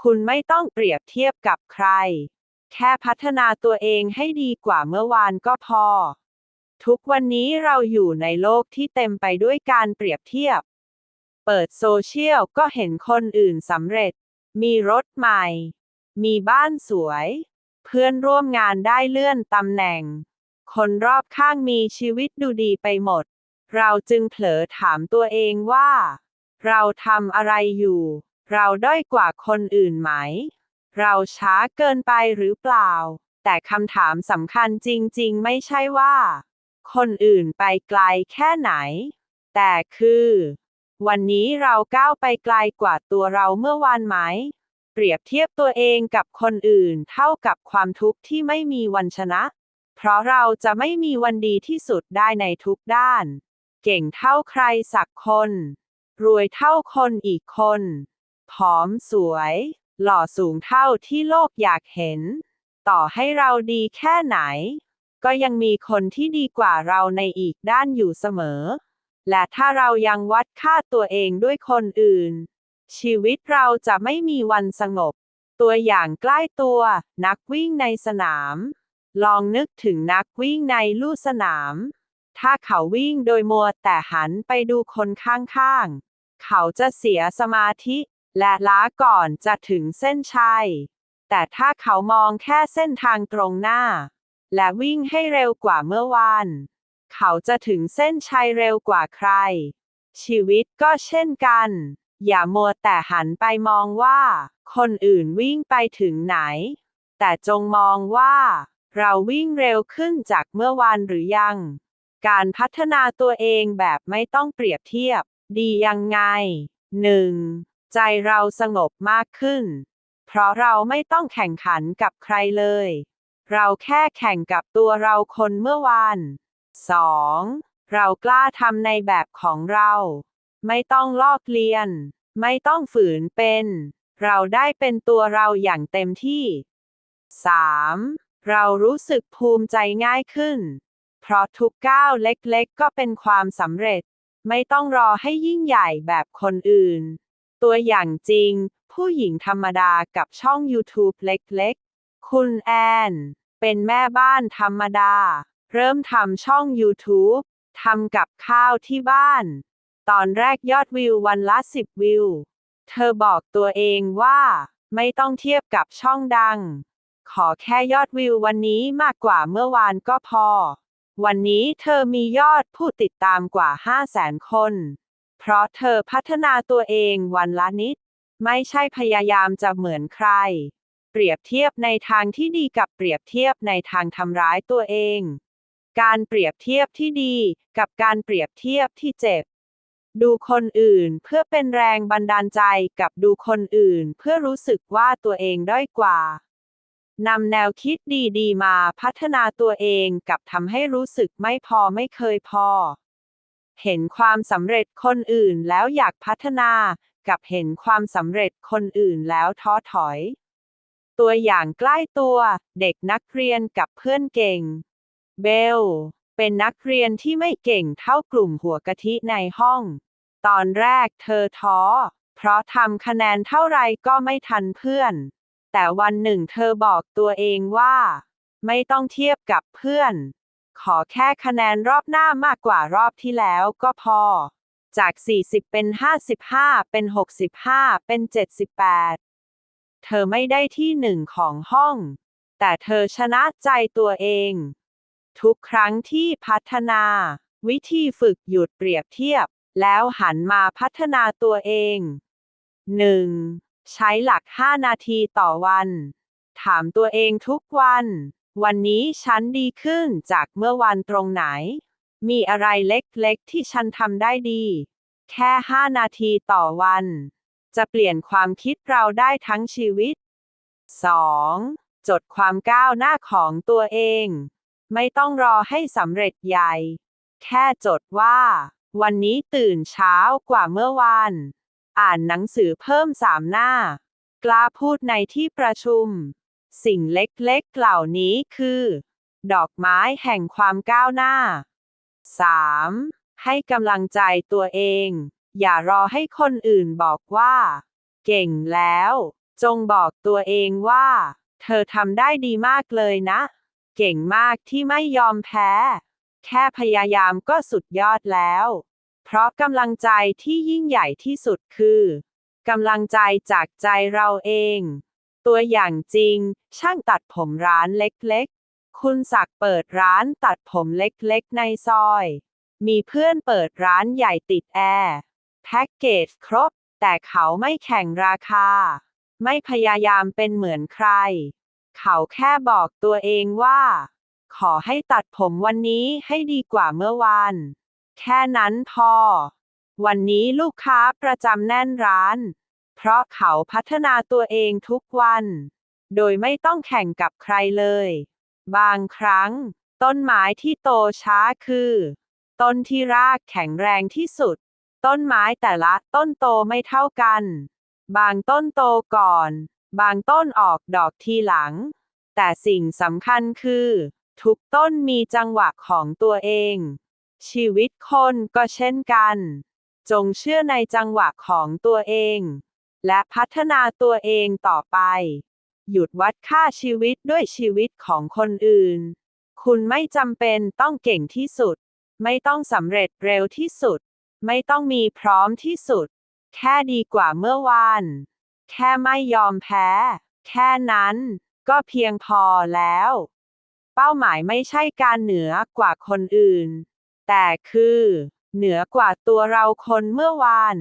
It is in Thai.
คุณไม่ต้องเปรียบเทียบกับใคร แค่พัฒนาตัวเองให้ดีกว่าเมื่อวานก็พอ ทุกวันนี้เราอยู่ในโลกที่เต็มไปด้วยการเปรียบเทียบ เปิดโซเชียลก็เห็นคนอื่นสำเร็จ มีรถใหม่ มีบ้านสวย เพื่อนร่วมงานได้เลื่อนตำแหน่ง คนรอบข้างมีชีวิตดูดีไปหมด เราจึงเผลอถามตัวเองว่า เราทำอะไรอยู่ เราด้อยกว่าคนอื่นไหม เราช้าเกินไปหรือเปล่า แต่คำถามสำคัญจริง ๆ ไม่ใช่ว่า คนอื่นไปไกลแค่ไหน แต่คือ วันนี้เราก้าวไปไกลกว่าตัวเราเมื่อวานไหม เปรียบเทียบตัวเองกับคนอื่นเท่ากับความทุกข์ที่ไม่มีวันชนะ เพราะเราจะไม่มีวันดีที่สุดได้ในทุกด้าน เก่งเท่าใครสักคน รวยเท่าคนอีกคน ผอมสวย หล่อสูงเท่าที่โลกอยากเห็น ต่อให้เราดีแค่ไหน ก็ยังมีคนที่ดีกว่าเราในอีกด้านอยู่เสมอ และถ้าเรายังวัดค่าตัวเองด้วยคนอื่น ชีวิตเราจะไม่มีวันสงบ ตัวอย่างใกล้ตัว นักวิ่งในสนาม ลองนึกถึงนักวิ่งในลู่สนาม ถ้าเขาวิ่งโดยมัวแต่หันไปดูคนข้างๆ เขาจะเสียสมาธิ และล้าก่อนจะถึงเส้นชัย แต่ถ้าเขามองแค่เส้นทางตรงหน้า และวิ่งให้เร็วกว่าเมื่อวานเขาจะถึงเส้นชัยเร็วกว่าใคร ชีวิตก็เช่นกัน อย่ามัวแต่หันไปมองว่า คนอื่นวิ่งไปถึงไหน แต่จงมองว่า เราวิ่งเร็วขึ้นจากเมื่อวานหรือยัง การพัฒนาตัวเองแบบไม่ต้องเปรียบเทียบ ดียังไง 1. ใจเราสงบมากขึ้น เพราะเราไม่ต้องแข่งขันกับใครเลย เราแค่แข่งกับตัวเราคนเมื่อวาน 2. เรากล้าทำในแบบของเรา ไม่ต้องลอกเลียน ไม่ต้องฝืนเป็น เราได้เป็นตัวเราอย่างเต็มที่ 3. เรารู้สึกภูมิใจง่ายขึ้น เพราะทุกก้าวเล็กๆ ก็เป็นความสำเร็จ ไม่ต้องรอให้ยิ่งใหญ่แบบคนอื่น ตัวอย่างจริง ผู้หญิงธรรมดากับช่อง YouTube เล็กๆ คุณแอน เป็นแม่บ้านธรรมดา เริ่มทำช่อง YouTube ทำกับข้าวที่บ้าน ตอนแรกยอดวิววันละ 10 วิว เธอบอกตัวเองว่า ไม่ต้องเทียบกับช่องดัง ขอแค่ยอดวิววันนี้มากกว่าเมื่อวานก็พอ วันนี้เธอมียอดผู้ติดตามกว่า 5 0 0แสนคน เพราะเธอพัฒนาตัวเองวันละนิด ไม่ใช่พยายามจะเหมือนใคร เปรียบเทียบในทางที่ดีกับเปรียบเทียบในทางทำร้ายตัวเอง การเปรียบเทียบที่ดีกับการเปรียบเทียบที่เจ็บ ดูคนอื่นเพื่อเป็นแรงบันดาลใจกับดูคนอื่นเพื่อรู้สึกว่าตัวเองด้อยกว่านำแนวคิดดีๆ มาพัฒนาตัวเองกับทำให้รู้สึกไม่พอไม่เคยพอ เห็นความสำเร็จคนอื่นแล้วอยากพัฒนา กับเห็นความสำเร็จคนอื่นแล้วท้อถอย ตัวอย่างใกล้ตัว เด็กนักเรียนกับเพื่อนเก่ง เบล เป็นนักเรียนที่ไม่เก่งเท่ากลุ่มหัวกะทิในห้อง ตอนแรกเธอท้อ เพราะทำคะแนนเท่าไรก็ไม่ทันเพื่อน แต่วันหนึ่งเธอบอกตัวเองว่า ไม่ต้องเทียบกับเพื่อน ขอแค่คะแนนรอบหน้ามากกว่ารอบที่แล้วก็พอ จาก 40 เป็น 55 เป็น 65 เป็น 78 เธอไม่ได้ที่หนึ่งของห้อง แต่เธอชนะใจตัวเอง ทุกครั้งที่พัฒนา วิธีฝึกหยุดเปรียบเทียบ แล้วหันมาพัฒนาตัวเอง 1. ใช้หลัก 5 นาทีต่อวัน ถามตัวเองทุกวัน วันนี้ฉันดีขึ้นจากเมื่อวันตรงไหน มีอะไรเล็กๆ ที่ฉันทำได้ดี แค่ 5 นาทีต่อวัน จะเปลี่ยนความคิดเราได้ทั้งชีวิต 2. จดความก้าวหน้าของตัวเอง ไม่ต้องรอให้สำเร็จใหญ่ แค่จดว่า วันนี้ตื่นเช้ากว่าเมื่อวาน อ่านหนังสือเพิ่มสามหน้า กล้าพูดในที่ประชุม สิ่งเล็กๆ เหล่านี้คือ ดอกไม้แห่งความก้าวหน้า 3. ให้กำลังใจตัวเอง อย่ารอให้คนอื่นบอกว่า เก่งแล้ว จงบอกตัวเองว่า เธอทำได้ดีมากเลยนะ เก่งมากที่ไม่ยอมแพ้ แค่พยายามก็สุดยอดแล้ว เพราะกำลังใจที่ยิ่งใหญ่ที่สุดคือกำลังใจจากใจเราเอง ตัวอย่างจริง ช่างตัดผมร้านเล็กๆ คุณศักดิ์เปิดร้านตัดผมเล็กๆ ในซอย มีเพื่อนเปิดร้านใหญ่ติดแอร์แพ็กเกจครบ แต่เขาไม่แข่งราคา ไม่พยายามเป็นเหมือนใคร เขาแค่บอกตัวเองว่า ขอให้ตัดผมวันนี้ให้ดีกว่าเมื่อวานแค่นั้นพอ วันนี้ลูกค้าประจำแน่นร้าน เพราะเขาพัฒนาตัวเองทุกวัน โดยไม่ต้องแข่งกับใครเลย บางครั้ง ต้นไม้ที่โตช้าคือ ต้นที่รากแข็งแรงที่สุด ต้นไม้แต่ละต้นโตไม่เท่ากัน บางต้นโตก่อน บางต้นออกดอกทีหลัง แต่สิ่งสำคัญคือ ทุกต้นมีจังหวะของตัวเอง ชีวิตคนก็เช่นกัน จงเชื่อในจังหวะของตัวเอง และพัฒนาตัวเองต่อไป หยุดวัดค่าชีวิตด้วยชีวิตของคนอื่น คุณไม่จำเป็นต้องเก่งที่สุด ไม่ต้องสำเร็จเร็วที่สุด ไม่ต้องมีพร้อมที่สุด แค่ดีกว่าเมื่อวาน แค่ไม่ยอมแพ้ แค่นั้น ก็เพียงพอแล้ว เป้าหมายไม่ใช่การเหนือกว่าคนอื่น แต่คือ เหนือกว่าตัวเราคนเมื่อวาน